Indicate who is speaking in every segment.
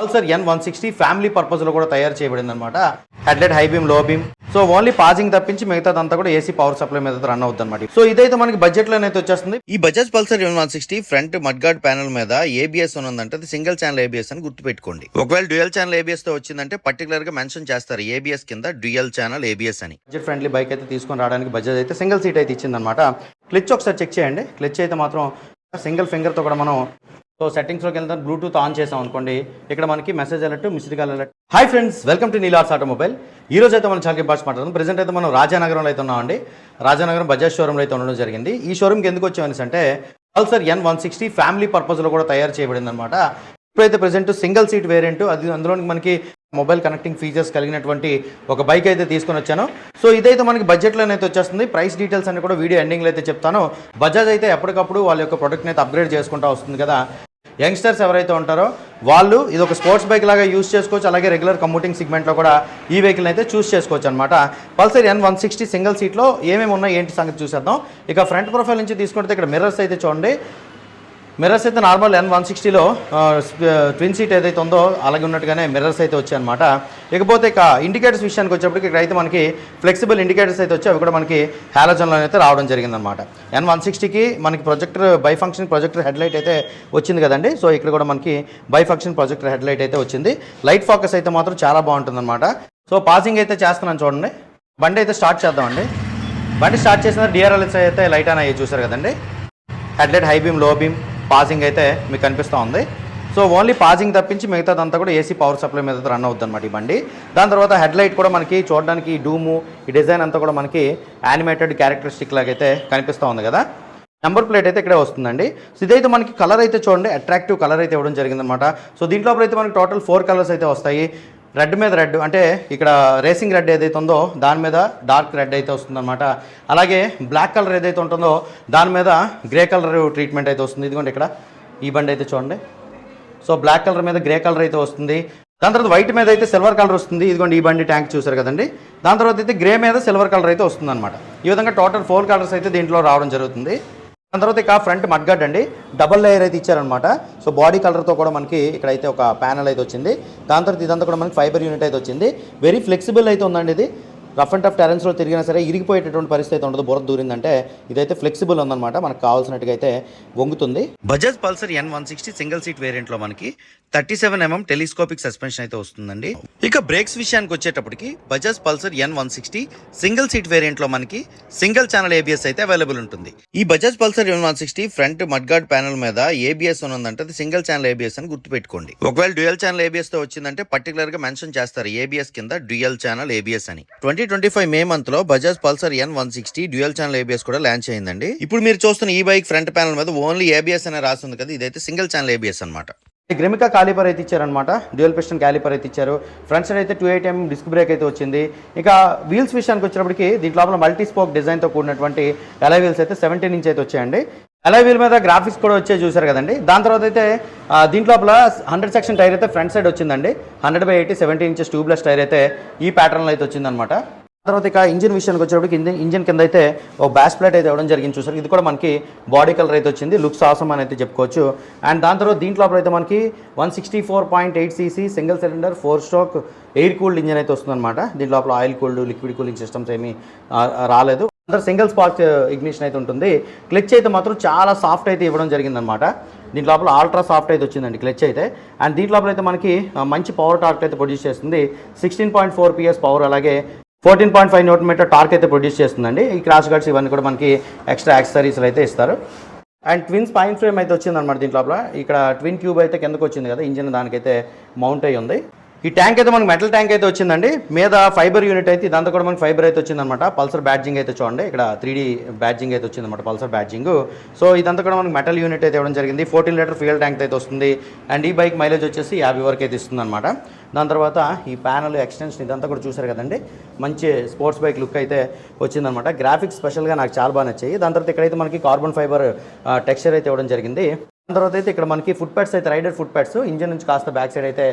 Speaker 1: Pulsar N one sixty family పర్పస్లో కూడా తయారు చేయబడింది అనమాట హెడ్లైట్ హై బీమ్లో బీమ్ సో ఓన్లీ పాజింగ్ తప్పించి మిగతాదంతా కూడా ఏసీ పవర్ సప్లై మీద రన్ అవుతుంది అనమాట సో ఇదైతే మనకి బడ్జెట్ లోనైతే వచ్చేస్తుంది.
Speaker 2: ఈ Bajaj Pulsar N one sixty front mudguard panel మీద ఏబిఎస్ ఉన్నదంటే అది సింగిల్ ఛానల్ ఏబిఎస్ అని గుర్తుపెట్టుకోండి. ఒకవేళ డ్యూయల్ ఛానల్ ఏబిఎస్తో వచ్చిందంటే పర్టికులర్గా మెన్షన్ చేస్తారు ఏబిఎస్ కింద డ్యూయల్ ఛానల్ ఏబిఎస్ అని.
Speaker 1: బడ్జెట్ ఫ్రెండ్లీ బైక్ అయితే తీసుకొని రావడానికి బజాజ్ అయితే సింగిల్ సీట్ అయితే ఇచ్చిందనమాట క్లిచ్ ఒకసారి చెక్ చేయండి. క్లిచ్ అయితే మాత్రం సింగిల్ ఫింగర్తో కూడా మనం సో సెట్టింగ్స్లోకి వెళ్తాను బ్లూటూత్ ఆన్ చేసాం అనుకోండి ఇక్కడ మనకి message alert missed call alert. Hi friends welcome to Neelars automobile ఈ రోజు అయితే మనం చాలా ఇంపార్ట్స్ మాట్లాడుతాం ప్రజెంట్ అయితే మనం రాజానగరంలో అయితే ఉన్నామండి. రాజానగరం బజాజ్ షోరూంలో అయితే ఉండడం జరిగింది. ఈ షోరూమ్కి ఎందుకు వచ్చామని అంటే Pulsar N one sixty family పర్పస్లో కూడా తయారు చేయబడింది అనమాట ఇప్పుడైతే ప్రజెంట్ సింగిల్ సీట్ వేరియంట్ అది అందులోనికి మనకి మొబైల్ కనెక్టింగ్ ఫీచర్స్ కలిగినటువంటి ఒక బైక్ అయితే తీసుకొని వచ్చాను. సో ఇదైతే మనకి బడ్జెట్లోనే అయితే వచ్చేస్తుంది. ప్రైస్ డీటెయిల్స్ అని కూడా వీడియో ఎండింగ్లో అయితే చెప్తాను. బజాజ్ అయితే ఎప్పటికప్పుడు వాళ్ళ యొక్క ప్రొడక్ట్ని అయితే అప్గ్రేడ్ చేసుకుంటూ వస్తుంది కదా. యంగ్స్టర్స్ ఎవరైతే ఉంటారో వాళ్ళు ఇది ఒక స్పోర్ట్స్ బైక్ లాగా యూస్ చేసుకోవచ్చు. అలాగే రెగ్యులర్ కమ్యూటింగ్ సెగ్మెంట్లో కూడా ఈ వెహికల్ అయితే చూస్ చేసుకోవచ్చు అనమాట Pulsar N one sixty single సీట్లో ఏమేమి ఉన్నాయి ఏంటి సంగతి చూసేద్దాం. ఇక ఫ్రంట్ ప్రొఫైల్ నుంచి తీసుకుంటే ఇక్కడ మిర్రర్స్ అయితే చూడండి. మిర్రర్స్ అయితే నార్మల్ ఎన్ వన్ సిక్స్టీలో ట్విన్ సీట్ ఏదైతే ఉందో అలాగే ఉన్నట్టుగానే మిర్రర్స్ అయితే వచ్చాయి అనమాట ఇకపోతే ఇక ఇండికేటర్స్ విషయానికి వచ్చేప్పటికి ఇక్కడ అయితే మనకి ఫ్లెక్సిబుల్ ఇండికేటర్స్ అయితే వచ్చి అవి కూడా మనకి హ్యాలోజన్లో అయితే రావడం జరిగిందనమాట ఎన్ వన్ సిక్స్టీకి మనకి projector bi function projector headlight అయితే వచ్చింది కదండి. సో ఇక్కడ కూడా మనకి బై ఫంక్షన్ ప్రొజెక్టర్ హెడ్లైట్ అయితే వచ్చింది. లైట్ ఫోకస్ అయితే మాత్రం చాలా బాగుంటుందన్నమాట. సో పాసింగ్ అయితే చేస్తున్నాను చూడండి. బండి అయితే స్టార్ట్ చేద్దామండి. బండి స్టార్ట్ చేసిన డిఆర్ఎల్ఎస్ అయితే లైట్ అని అయ్యి చూసారు కదండి. హెడ్లైట్ హై బీమ్లో బీమ్ పాసింగ్ అయితే మీకు కనిపిస్తూ ఉంది. సో ఓన్లీ పాజింగ్ తప్పించి మిగతాదంతా కూడా ఏసీ పవర్ సప్లై మీద రన్ అవుతుంది అనమాట ఈ బండి. దాని తర్వాత హెడ్ లైట్ కూడా మనకి చూడడానికి ఈ డూము ఈ డిజైన్ అంతా కూడా మనకి యానిమేటెడ్ క్యారెక్టరిస్టిక్ లాగా అయితే కనిపిస్తూ ఉంది కదా. నెంబర్ ప్లేట్ అయితే ఇక్కడే వస్తుందండి. సో ఇదైతే మనకి కలర్ అయితే చూడండి అట్రాక్టివ్ కలర్ అయితే ఇవ్వడం జరిగిందనమాట సో దీంట్లో అయితే మనకి టోటల్ ఫోర్ కలర్స్ అయితే వస్తాయి. రెడ్ మీద రెడ్ అంటే ఇక్కడ రేసింగ్ రెడ్ ఏదైతే ఉందో దాని మీద డార్క్ రెడ్ అయితే వస్తుందన్నమాట. అలాగే బ్లాక్ కలర్ ఏదైతే ఉంటుందో దాని మీద గ్రే కలర్ ట్రీట్మెంట్ అయితే వస్తుంది. ఇదిగోండి ఇక్కడ ఈ బండి అయితే చూడండి. సో బ్లాక్ కలర్ మీద గ్రే కలర్ అయితే వస్తుంది. దాని తర్వాత వైట్ మీద అయితే సిల్వర్ కలర్ వస్తుంది. ఇదిగోండి ఈ బండి ట్యాంక్ చూసారు కదండి. దాని తర్వాత అయితే గ్రే మీద సిల్వర్ కలర్ అయితే వస్తుంది ఈ విధంగా టోటల్ ఫోర్ కలర్స్ అయితే దీంట్లో రావడం జరుగుతుంది. దాని తర్వాత ఇక ఫ్రంట్ మడ్గార్డ్ అండి. డబల్ లేయర్ అయితే ఇచ్చారనమాట సో బాడీ కలర్తో కూడా మనకి ఇక్కడైతే ఒక ప్యానల్ అయితే వచ్చింది. దాని తర్వాత ఇదంతా కూడా మనకి ఫైబర్ యూనిట్ అయితే వచ్చింది. వెరీ ఫ్లెక్సిబుల్ అయితే ఉందండి ఇది. రఫ్ అండ్ టఫ్ టెరెన్స్లో తిరిగినా సరే ఇరిగిపోయేటటువంటి పరిస్థితి ఉండదు. బుర్ర దూరిందంటే ఇదైతే ఫ్లెక్సిబుల్ ఉందన్నమాట. మనకు కావాల్సినట్టుగా అయితే వంగుతుంది.
Speaker 2: Bajaj Pulsar N one sixty single seat వేరియంట్లో మనకి thirty seven mm telescopic suspension అయితే వస్తుందండి. ఇక బ్రేక్స్ విషయానికి వచ్చేటప్పటికి Bajaj Pulsar N one sixty single seat వేరియంట్లో మనకి సింగిల్ ఛానల్ ఏబిఎస్ అయితే అవైలబుల్ ఉంటుంది. ఈ Bajaj Pulsar N one sixty front mudguard panel మీద ఏబిఎస్ ఉన్నదంటే అది సింగిల్ ఛానల్ ఏబిఎస్ అని గుర్తుపెట్టుకోండి. ఒకవేళ డ్యూయల్ ఛానల్ ఏబిఎస్తో వచ్చిందంటే పర్టికులర్గా మెన్షన్ చేస్తారు ఏబిఎస్ కింద డ్యూయల్ ఛానల్ ఏబిఎస్ అని. ట్వంటీ ట్వంటీ ఫైవ్ మే మంత్లో Bajaj Pulsar N one sixty dual channel ABS కూడా లాంచ్ అయిందండి. ఇప్పుడు మీరు చూస్తున్న ఈ బైక్ ఫ్రంట్ ప్యానల్ మీద ఓన్లీ ఏబిఎస్ అనే రాసి ఉంది కదా ఇదైతే సింగిల్ ఛానల్ ఏబిఎస్ అనమాట
Speaker 1: గ్రిమికా కాలిపర్ అయితే ఇచ్చారనమాట డ్యూయల్ పిస్టన్ క్యాలిపర్ అయితే ఇచ్చారు. ఫ్రంట్ సైడ్ అయితే two eight M disc brake అయితే వచ్చింది. ఇక వీల్స్ విషయానికి వచ్చినప్పటికి దీంట్లో లోపల మల్టీ స్పోక్ డిజైన్తో కూడినటువంటి ఎలా వీల్స్ అయితే సెవెంటీన్ ఇంచ్ అయితే వచ్చాయండి. అలా వీల్ మీద గ్రాఫిక్స్ కూడా వచ్చే చూసారు కదండి. దాని తర్వాత అయితే ఆ, దీంట్లో లోపల హండ్రెడ్ సెక్షన్ టైర్ అయితే ఫ్రంట్ సైడ్ వచ్చిందండి. Hundred by eighty seventy inches tubeless tyre అయితే ఈ ప్యాటర్న్లో అయితే వచ్చిందనమాట తర్వాత ఇక ఇంజిన్ విషయానికి వచ్చేటప్పటికి ఇంజిన్ ఇంజిన్ కింద అయితే ఒక బ్యాష్ ప్లేట్ అయితే ఇవ్వడం జరిగింది చూసారు ఇది కూడా మనకి బాడీ కలర్ అయితే వచ్చింది. లుక్స్ ఆసం అని అయితే చెప్పుకోవచ్చు. అండ్ దాని తర్వాత దీంట్లో అయితే మనకి one sixty four point eight CC single cylinder four stroke air cooled engine అయితే వస్తుందన్నమాట. దీంట్లో లోపల oil cooled liquid cooling systems ఏమీ రాలేదు. అందరూ సింగిల్ స్పార్క్ ఇగ్నిషన్ అయితే ఉంటుంది. క్లచ్ అయితే మాత్రం చాలా సాఫ్ట్ అయితే ఇవ్వడం జరిగిందనమాట దీని లోపల ఆల్ట్రా సాఫ్ట్ అయితే వచ్చిందండి క్లచ్ అయితే. అండ్ దీని లోపల అయితే మనకి మంచి పవర్ టార్క్ అయితే ప్రొడ్యూస్ చేస్తుంది. Sixteen point four PS power అలాగే fourteen point five newton meter torque అయితే ప్రొడ్యూస్ చేస్తుందండి. ఈ క్రాష్ గార్డ్స్ ఇవన్నీ కూడా మనకి ఎక్స్ట్రా యాక్సరీస్లు అయితే ఇస్తారు. అండ్ ట్విన్ స్పైన్ ఫ్రేమ్ అయితే వచ్చిందనమాట దీంట్లో ఇక్కడ ట్విన్ క్యూబ్ అయితే కిందకు వచ్చింది కదా ఇంజిన్ దానికైతే మౌంట్ అయ్యి ఉంది. ఈ ట్యాంక్ అయితే మనకి మెటల్ ట్యాంక్ అయితే వచ్చిందండి. మీద ఫైబర్ యూనిట్ అయితే ఇదంతా కూడా మనకి ఫైబర్ అయితే వచ్చిందనమాట పల్సర్ బ్యాడ్జింగ్ అయితే చూడండి. ఇక్కడ త్రీ డీ బ్యాడ్జింగ్ అయితే వచ్చిందనమాట పల్సర్ బ్యాడ్జింగ్. సో ఇదంతా కూడా మనకి మెటల్ యూనిట్ అయితే ఇవ్వడం జరిగింది. ఫోర్టీన్ లీటర్ ఫ్యూయల్ ట్యాంక్ అయితే వస్తుంది. అండ్ ఈ బైక్ మైలేజ్ వచ్చేసి యాభై వరకు అయితే ఇస్తుంది అనమాట దాని తర్వాత ఈ ప్యానల్ ఎక్స్టెన్షన్ ఇదంతా కూడా చూసారు కదండి. మంచి స్పోర్ట్స్ బైక్ లుక్ అయితే వచ్చిందనమాట గ్రాఫిక్స్ స్పెషల్గా నాకు చాలా బాగా నచ్చాయి. దాని తర్వాత ఇక్కడైతే మనకి కార్బన్ ఫైబర్ టెక్స్చర్ అయితే ఇవ్వడం జరిగింది. దాని తర్వాత అయితే ఇక్కడ మనకి ఫుట్ ప్యాడ్స్ అయితే రైడర్ ఫుట్ ప్యాడ్స్ ఇంజిన్ నుంచి కాస్త బ్యాక్ సైడ్ అయితే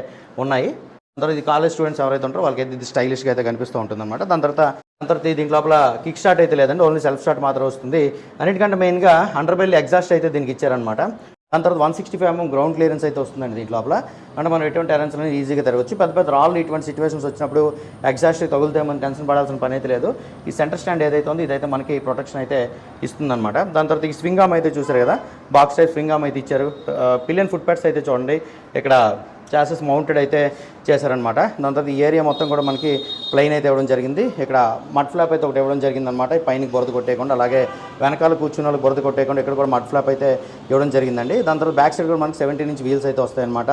Speaker 1: ఉన్నాయి. అందరూ ఇది కాలేజ్ స్టూడెంట్స్ ఎవరైతే ఉంటారో వాళ్ళకి ఇది స్టైలిష్గా అయితే కనిపిస్తూ ఉంటుంది అనమాట దాని తర్వాత దాని తర్వాత దీని లోపల కిక్ స్టార్ట్ అయితే లేదండి ఓన్లీ సెల్ఫ్ స్టార్ట్ మాత్రం వస్తుంది. అన్నిటికంటే మెయిన్గా అండర్ బెల్లి ఎగ్జాస్ట్ అయితే దీనికి ఇచ్చారనమాట దాని తర్వాత one sixty five mm ground clearance అయితే వస్తుందండి దీంట్ లోపల. అంటే మనం ఎటువంటి టెరెన్స్ అనేది ఈజీగా తిరగచ్చు. పెద్ద పెద్ద రాళ్ళు ఇటువంటి సిచ్యువేషన్స్ వచ్చినప్పుడు ఎగ్జాస్ట్ తగులుతే మనం టెన్షన్ పడాల్సిన పని అయితే లేదు. ఈ సెంటర్ స్టాండ్ ఏదైతే ఉందో ఇదైతే మనకి ప్రొటెక్షన్ అయితే ఇస్తుందన్నమాట. దాని తర్వాత ఈ స్వింగ్ ఆమ్ అయితే చూసారు కదా? బాక్స్ టైప్ స్వింగ్ ఆమ్ అయితే ఇచ్చారు. పిలియన్ ఫుట్ ప్యాడ్స్ అయితే చూడండి. ఇక్కడ చాసెస్ మౌంటెడ్ అయితే చేశారనమాట దాని తర్వాత ఈ ఏరియా మొత్తం కూడా మనకి ప్లెయిన్ అయితే ఇవ్వడం జరిగింది. ఇక్కడ మడ్ ఫ్లాప్ అయితే ఒకటి ఇవ్వడం జరిగింది అనమాట పైన బురద కొట్టేయకుండా అలాగే వెనకాల కూర్చున్న వాళ్ళకి బురద కొట్టేయకుండా ఇక్కడ కూడా మడ్ ఫ్లాప్ అయితే ఇవ్వడం జరిగిందండి. దాని తర్వాత బ్యాక్ సైడ్ కూడా మనకి సెవెంటీన్ ఇంచ్ వీల్స్ అయితే వస్తాయన్నమాట.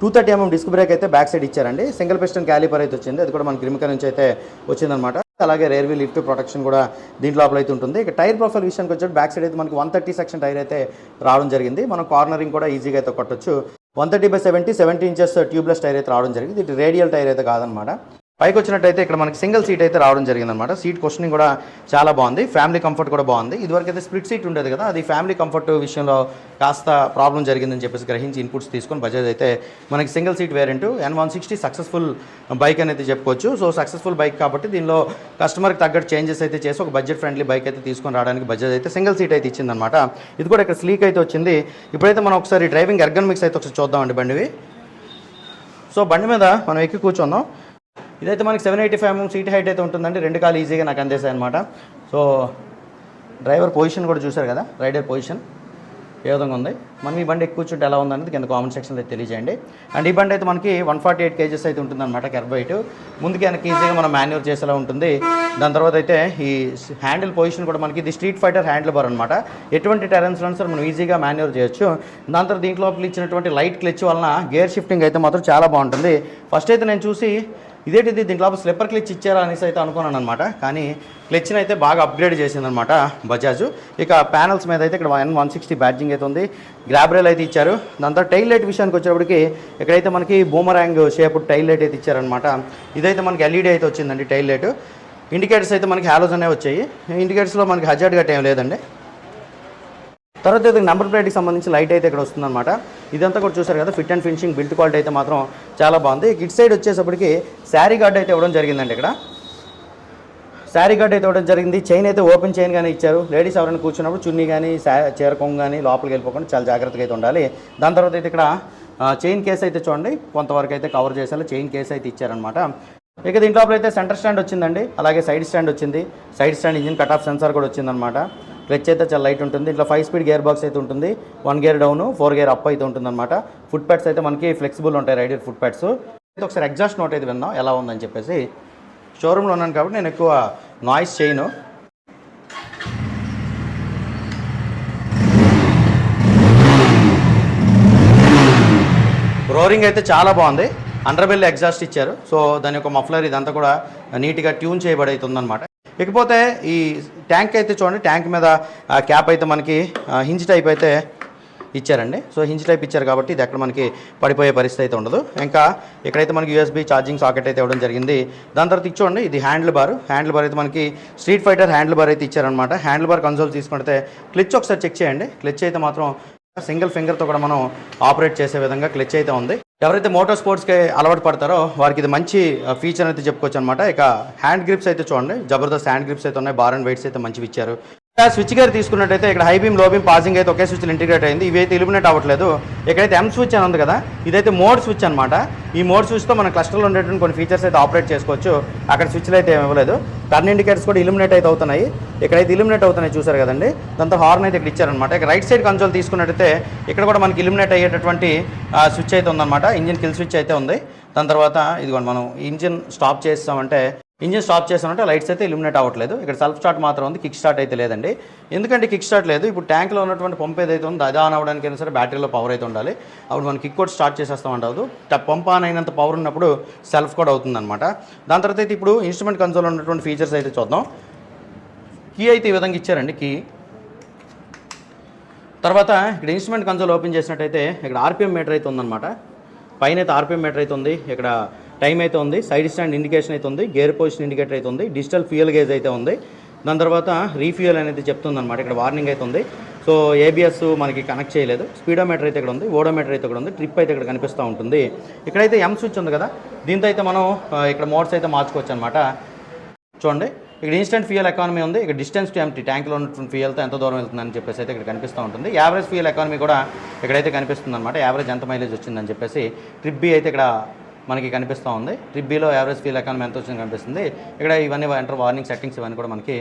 Speaker 1: Two thirty mm disc brake అయితే బ్యాక్ సైడ్ ఇచ్చారండి. సింగిల్ పిస్టన్ క్యాలిపర్ అయితే వచ్చింది. అది కూడా మన గ్రిమిక నుంచి అయితే వచ్చిందనమాట అలాగే రైల్వే లిఫ్ట్ ప్రొటెక్షన్ కూడా దీంట్లో లోపల అయితే ఉంటుంది. ఇక టైర్ ప్రొఫైల్ విషయానికి వచ్చి బ్యాక్ సైడ్ అయితే మనకి వన్ థర్టీ సెక్షన్ టైర్ అయితే రావడం జరిగింది. మనం కార్నరింగ్ కూడా ఈజీగా అయితే కొట్టొచ్చు. One thirty by seventy seventy inches tubeless tyre అయితే రావడం జరిగింది. ఇది రేడియల్ టైర్ అయితే కాదనమాట. పైకి వచ్చినట్టయితే ఇక్కడ మనకి సింగిల్ సీట్ అయితే రావడం జరిగిందనమాట సీట్ క్వశ్చనింగ్ కూడా చాలా బాగుంది. ఫ్యామిలీ కంఫర్ట్ కూడా బాగుంది. ఇదివరకు అయితే స్ప్లిట్ సీట్ ఉండేది కదా అది ఫ్యామిలీ కంఫర్ట్ విషయంలో కాస్త ప్రాబ్లం జరిగిందని చెప్పేసి గ్రహించి ఇన్పుట్స్ తీసుకొని బజాజ్ అయితే మనకి single seat variant N one sixty successful bike అనేది చెప్పుకోవచ్చు. సో సక్సెస్ఫుల్ బైక్ కాబట్టి దీనిలో కస్టమర్కి తగ్గట్టు చేంజెస్ అయితే చేసి ఒక బడ్జెట్ ఫ్రెండ్లీ బైక్ అయితే తీసుకొని రావడానికి బజాజ్ అయితే సింగిల్ సీట్ అయితే ఇచ్చిందనమాట ఇది కూడా ఇక్కడ స్లీక్ అయితే వచ్చింది. ఇప్పుడైతే మనం ఒకసారి డ్రైవింగ్ ఎర్గనమిక్స్ అయితే ఒకసారి చూద్దామండి బండివి. సో బండి మీద మనం ఎక్కి కూర్చుందాం ఇదైతే మనకి seven eighty five seat height అయితే ఉంటుందండి. రెండు కాలు ఈజీగా నాకు అందేసాయి అనమాట సో డ్రైవర్ పొజిషన్ కూడా చూశారు కదా? రైడర్ పొజిషన్ ఏ విధంగా ఉంది? మనం ఈ బండి ఎక్కువ కూర్చుంటే ఎలా ఉందనేది కింద కామెంట్ సెక్షన్లో అయితే తెలియజేయండి. అండ్ ఈ బండి అయితే మనకి వన్ ఫార్టీ ఎయిట్ కేజెస్ అయితే ఉంటుందన్నమాట కెర్బైట్ ముందుకి వెనక్కి ఈజీగా మనం మాన్యూర్ చేసేలా ఉంటుంది. దాని తర్వాత అయితే ఈ హ్యాండిల్ పొజిషన్ కూడా మనకి ఇది స్ట్రీట్ ఫైటర్ హ్యాండిల్ బార్ అనమాట ఎటువంటి టెరెన్స్లో సార్ మనం ఈజీగా మాన్యూర్ చేయొచ్చు. దాని తర్వాత దీంట్లో ఇచ్చినటువంటి లైట్ క్లిచ్ వలన గేర్ షిఫ్టింగ్ అయితే మాత్రం చాలా బాగుంటుంది. ఫస్ట్ అయితే నేను చూసి ఇదేంటిది? దీంట్లో స్లిప్పర్ క్లిచ్ ఇచ్చారా అనేసి అయితే అనుకున్నాను అనమాట కానీ క్లిచ్ని అయితే బాగా అప్గ్రేడ్ చేసిందనమాట బజాజ్. ఇక ప్యానల్స్ మీద అయితే ఇక్కడ వన్ వన్ సిక్స్టీ బ్యాడ్జింగ్ అయితే ఉంది. గ్రాబ్రేల్ అయితే ఇచ్చారు. దాంతో టైల్ లైట్ విషయానికి వచ్చేటప్పటికి ఇక్కడైతే మనకి బూమరాంగ్ షేప్ టైల్ లైట్ అయితే ఇచ్చారనమాట ఇదైతే మనకి ఎల్ఈడి అయితే వచ్చిందండి టైల్ లైట్. ఇండికేటర్స్ అయితే మనకి హ్యాలోస్ అనేవి వచ్చాయి. ఇండికేటర్స్లో మనకి హజార్డ్ గట్ట ఏం లేదండి. తర్వాత ఇది నెంబర్ ప్లేట్కి సంబంధించి లైట్ అయితే ఇక్కడ వస్తుందన్నమాట. ఇదంతా కూడా చూసారు కదా fit and finishing build quality అయితే మాత్రం చాలా బాగుంది. కిట్ సైడ్ వచ్చేసప్పటికి శారీ గార్డ్ అయితే ఇవ్వడం జరిగిందండి ఇక్కడ. శారీ గార్డ్ అయితే ఇవ్వడం జరిగింది. చైన్ అయితే ఓపెన్ చైన్ కానీ ఇచ్చారు. లేడీస్ ఎవరైనా కూర్చున్నప్పుడు చున్నీ కానీ చీర కానీ లోపలికి వెళ్ళిపోకుండా చాలా జాగ్రత్తగా అయితే ఉండాలి. దాని తర్వాత అయితే ఇక్కడ చైన్ కేస్ అయితే చూడండి. కొంతవరకు అయితే కవర్ చేసేలా చైన్ కేస్ అయితే ఇచ్చారనమాట ఇక దీంట్లో అయితే సెంటర్ స్టాండ్ వచ్చిందండి. అలాగే సైడ్ స్టాండ్ వచ్చింది. Side stand engine cut off sensor కూడా వచ్చిందనమాట క్లచ్ అయితే చాలా లైట్ ఉంటుంది. ఇట్లా ఫైవ్ స్పీడ్ గేర్ బాక్స్ అయితే ఉంటుంది. One gear down four gear up అయితే ఉంటుంది అనమాట ఫుట్ ప్యాడ్స్ అయితే మనకి ఫ్లెక్సిబుల్ ఉంటాయి రైడర్ ఫుట్ ప్యాడ్స్ అయితే ఒకసారి ఎగ్జాస్ట్ నోట్ అయితే విన్నాం ఎలా ఉందని చెప్పేసి. షోరూంలో ఉన్నాను కాబట్టి నేను ఎక్కువ నాయిస్ చేయను. రోరింగ్ అయితే చాలా బాగుంది. అండర్బెల్ ఎగ్జాస్ట్ ఇచ్చారు. సో దాని యొక్క మఫ్లర్ ఇదంతా కూడా నీట్గా ట్యూన్ చేయబడి అయితే ఇకపోతే ఈ ట్యాంక్ అయితే చూడండి ట్యాంక్ మీద క్యాప్ అయితే మనకి హింజ్ టైప్ అయితే ఇచ్చారండి. సో హింజ్ టైప్ ఇచ్చారు కాబట్టి ఇది ఎక్కడ మనకి పడిపోయే పరిస్థితి అయితే ఉండదు. ఇంకా ఇక్కడైతే మనకి యూఎస్బీ ఛార్జింగ్ సాకెట్ అయితే ఇవ్వడం జరిగింది. దాని తర్వాత ఇచ్చోండి ఇది హ్యాండిల్ బార్. హ్యాండిల్ బార్ అయితే మనకి స్ట్రీట్ ఫైటర్ హ్యాండిల్ బార్ అయితే ఇచ్చారనమాట హ్యాండిల్ బార్ కన్సోల్ తీసుకుంటే క్లిచ్ ఒకసారి చెక్ చేయండి. క్లిచ్ అయితే మాత్రం సింగిల్ ఫింగర్తో కూడా మనం ఆపరేట్ చేసే విధంగా క్లిచ్ అయితే ఉంది. ఎవరైతే మోటార్ స్పోర్ట్స్కి అలవాటు పడతారో వారికి ఇది మంచి ఫీచర్ అయితే చెప్పుకోవచ్చు అనమాట ఇక హ్యాండ్ గ్రిప్స్ అయితే చూడండి. జబర్దస్త్ హ్యాండ్ గ్రిప్స్ అయితే ఉన్నాయి. బార్ అండ్ వెయిట్స్ అయితే మంచివి ఇచ్చారు. స్విచ్ గేర్ తీసుకున్నట్టయితే ఇక్కడ హై బీమ్లో బీమ్ పాసింగ్ అయితే ఒకే స్విచ్ ఇంటిగ్రేట్ అయింది. ఇవి అయితే ఇలిమినేట్ అవ్వట్లేదు. ఇక్కడైతే ఎం స్విచ్ అని ఉంది కదా ఇదైతే మోడ్ స్విచ్ అనమాట ఈ మోడ్ స్విచ్తో మన క్లస్టర్లో ఉండేటువంటి కొన్ని ఫీచర్స్ అయితే ఆపరేట్ చేసుకోవచ్చు. అక్కడ స్విచ్లు అయితే ఏమి ఇవ్వలేదు టర్న్ ఇండికేటర్స్ కూడా ఇలిమినేట్ అయితే అవుతున్నాయి. ఇక్కడైతే ఇలిమినేట్ అవుతున్నాయి చూసారు కదండి. దాంతో హార్న్ అయితే ఇక్కడ ఇచ్చారనమాట ఇక్కడ రైట్ సైడ్ కన్సోల్ తీసుకున్నట్టయితే ఇక్కడ కూడా మనకి ఇలిమినేట్ అయ్యేటటువంటి స్విచ్ అయితే ఉందన్నమాట. ఇంజిన్ కిల్ స్విచ్ అయితే ఉంది. దాని తర్వాత ఇదిగోండి మనం ఇంజిన్ స్టాప్ చేస్తామంటే ఇంజిన్ స్టాప్ చేసామంటే లైట్స్ అయితే ఇల్యూమినేట్ అవ్వట్లేదు. ఇక్కడ సెల్ఫ్ స్టార్ట్ మాత్రం ఉంది కిక్ స్టార్ట్ అయితే లేదండి. ఎందుకంటే కిక్ స్టార్ట్ లేదు. ఇప్పుడు ట్యాంక్లో ఉన్నటువంటి పంప్ ఏదైతే ఉందో అది ఆన్ అవ్వడానికి అయినా సరే బ్యాటరీలో పవర్ అయితే ఉండాలి. అప్పుడు మనం కిక్ కూడా స్టార్ట్ చేసేస్తాం ఉండదు పంప్ ఆన్ అయినంత పవర్ ఉన్నప్పుడు సెల్ఫ్ కూడా అవుతుంది అనమాట దాని తర్వాత అయితే ఇప్పుడు ఇన్స్ట్రుమెంట్ కన్సోల్ ఉన్నటువంటి ఫీచర్స్ అయితే చూద్దాం. కీ అయితే ఈ విధంగా ఇచ్చారండి కీ తర్వాత ఇక్కడ ఇన్స్ట్రుమెంట్ కన్సోల్ ఓపెన్ చేసినట్టయితే ఇక్కడ ఆర్పిఎం మీటర్ అయితే ఉందన్నమాట. పైన అయితే ఆర్పిఎం మీటర్ అయితే ఉంది. ఇక్కడ టైం అయితే ఉంది సైడ్ స్టాండ్ ఇండికేషన్ అయితే ఉంది గేర్ పొజిషన్ ఇండికేటర్ అయితే ఉంది డిజిటల్ ఫ్యూయల్ గేజ్ అయితే ఉంది. దాని తర్వాత రీఫ్యూయల్ అనేది చెప్తుంది అనమాట ఇక్కడ వార్నింగ్ అయితే ఉంది. సో ఏబిఎస్ మనకి కనెక్ట్ చేయలేదు. స్పీడోమీటర్ అయితే ఇక్కడ ఉంది ఓడోమీటర్ అయితే ఇక్కడ ఉంది ట్రిప్ అయితే ఇక్కడ కనిపిస్తూ ఉంటుంది. ఇక్కడైతే ఎం స్విచ్ ఉంది కదా దీంతో అయితే మనం ఇక్కడ మోడ్స్ అయితే మార్చుకోవచ్చు అనమాట చూడండి ఇక్కడ ఇన్స్టెంట్ ఫ్యూయల్ ఎకానమీ ఉంది ఇక్కడ డిస్టెన్స్ టు ఎంటీ ట్యాంక్లో ఉన్నటువంటి ఫ్యూయల్తో ఎంత దూరం వెళ్తుందని చెప్పేసి అయితే ఇక్కడ కనిపిస్తూ ఉంటుంది. యావరేజ్ ఫ్యూయల్ ఎకానమీ కూడా ఇక్కడైతే కనిపిస్తుంది అనమాట యావరేజ్ ఎంత మైలేజ్ వచ్చిందని చెప్పేసి ట్రిప్ బి అయితే ఇక్కడ మనకి కనిపిస్తూ ఉంది. Trip below average fuel economy ఎంత వచ్చింది కనిపిస్తుంది. ఇక్కడ ఇవన్నీ ఎంటర్ వార్నింగ్ సెట్టింగ్స్ ఇవన్నీ కూడా మనకి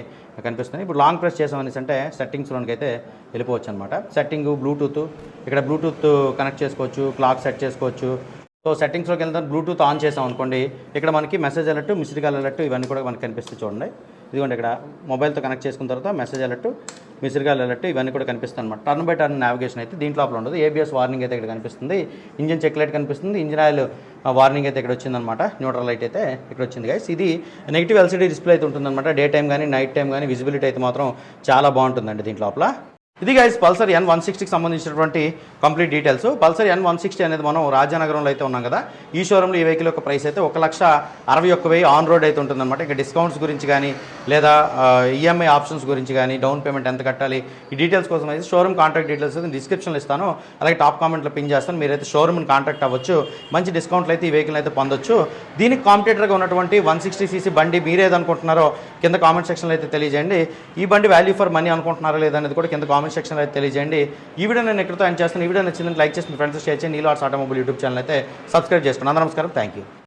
Speaker 1: కనిపిస్తున్నాయి. ఇప్పుడు లాంగ్ ప్రెస్ చేసామని అంటే సెట్టింగ్స్లోనికి అయితే వెళ్ళిపోవచ్చు అనమాట సెట్టింగ్ బ్లూటూత్ ఇక్కడ బ్లూటూత్ కనెక్ట్ చేసుకోవచ్చు క్లాక్ సెట్ చేసుకోవచ్చు. సో సెట్టింగ్స్లోకి వెళ్తాం బ్లూటూత్ ఆన్ చేసాం అనుకోండి ఇక్కడ మనకి message alert missed call alert ఇవన్నీ కూడా మనకి కనిపిస్తూ చూడండి. ఇదిగోండి ఇక్కడ మొబైల్తో కనెక్ట్ చేసుకున్న తర్వాత మెసేజ్ అలర్ట్ మిస్డ్ అలర్ట్ ఇవన్నీ కూడా కనిపిస్తాయి అనమాట టర్న్ బై టర్న్ నావిగేషన్ అయితే దీంట్లో లోపల ఉండదు. ఏబిఎస్ వార్నింగ్ అయితే ఇక్కడ కనిపిస్తుంది. ఇంజిన్ చెక్ లైట్ కనిపిస్తుంది. ఇంజిన్ ఆయిల్ వార్నింగ్ అయితే ఇక్కడ వచ్చిందనమాట న్యూట్రల్ లైట్ అయితే ఇక్కడ వచ్చింది గైస్ ఇది నెగిటివ్ ఎల్సీడీ డిస్ప్లే అయితే ఉంటుందన్నమాట. డే టైం కానీ నైట్ టైం కానీ విజిబిలిటీ అయితే మాత్రం చాలా బాగుంటుందండి దీంట్లో లోపల ఇది గైస్ పల్సర్ ఎన్ వన్ సిక్స్టీకి సంబంధించినటువంటి complete details Pulsar N one sixty అనేది మనం రాజానగరంలో అయితే ఉన్నాం కదా. ఈ షోరూంలో ఈ వెహికల్ యొక్క ప్రైస్ అయితే ఒక లక్ష అరవై ఒక్క వెయ్యి ఆన్ రోడ్ అయితే ఉంటుందన్నమాట. ఇంకా డిస్కౌంట్స్ గురించి కానీ లేదా ఈఎంఐ ఆప్షన్స్ గురించి కానీ డౌన్ పేమెంట్ ఎంత కట్టాలి ఈ డీటెయిల్స్ కోసం అయితే షోరూమ్ కాంటాక్ట్ డీటెయిల్స్ అయితే డిస్క్రిప్షన్లో ఇస్తాను. అలాగే టాప్ కామెంట్లో పిన్ చేస్తాను. మీరైతే షోరూమ్ని కాంటాక్ట్ అవ్వచ్చు. మంచి డిస్కౌంట్లు అయితే ఈ వెహికల్ అయితే పొందొచ్చు. దీనికి కాంపిటేటర్గా ఉన్నటువంటి వన్ సిక్స్టీ సీసీ బండి మీరేదనుకుంటున్నారో కింద కామెంట్ సెక్షన్లో అయితే తెలియజేయండి. ఈ బండి వాల్యూ ఫర్ మనీ అనుకుంటున్నారా లేదనేది కూడా కింద కామెంట్ కామెంట్ సెక్షన్లో అయితే తెలియజేయండి. ఈ వీడియో నేను ఎక్కడితో ఎండ్ చేస్తాను. ఈ వీడియో నచ్చిందని లైక్ చేసి మీ ఫ్రెండ్స్ షేర్ చేయండి. Neelo arts automobile YouTube channel అయితే సబ్స్క్రైబ్ చేసుకోండి. అందరూ నమస్కారం. Thank you